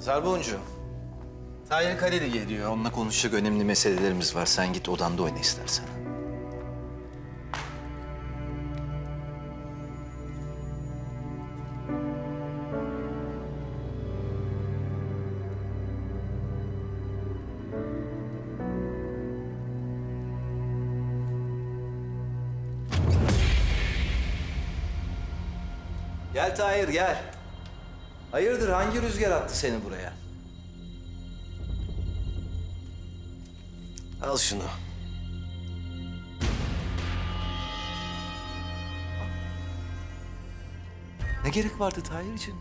Zarboncu. Tahir Kaleli geliyor. Onunla konuşacak önemli meselelerimiz var. Sen git odanda oyna istersen. Gel Tahir gel. Hayırdır hangi rüzgar attı seni buraya? Al şunu. Ne gerek vardı Tahir'cim?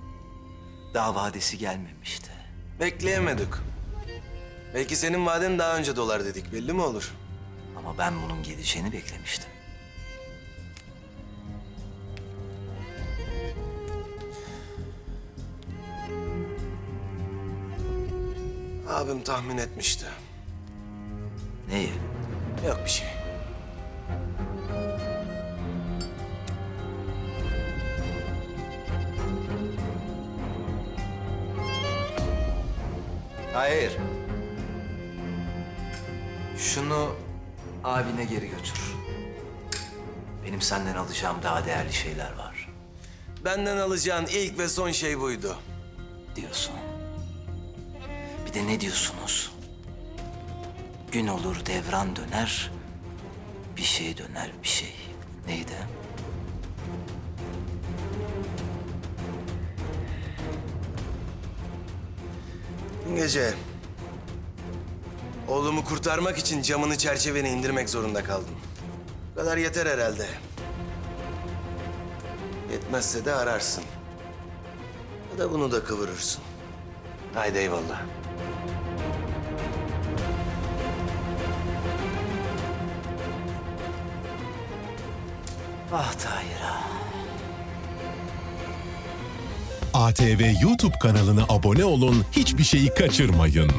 Daha vadesi gelmemişti. Bekleyemedik. Belki senin vaden daha önce dolar dedik belli mi olur? Ama ben bunun geleceğini beklemiştim. Abim tahmin etmişti. Neyi? Yok bir şey. Hayır. Şunu abine geri götür. Benim senden alacağım daha değerli şeyler var Benden alacağın ilk ve son şey buydu. diyorsun. De ne diyorsunuz? Gün olur devran döner, bir şey döner bir şey. Neydi? Dün gece oğlumu kurtarmak için camını çerçeveni indirmek zorunda kaldım. Bu kadar yeter herhalde. Yetmezse de ararsın. Ya da bunu da kıvırırsın. Haydi eyvallah. Ah Tahir ah. ATV YouTube kanalına abone olun, hiçbir şeyi kaçırmayın.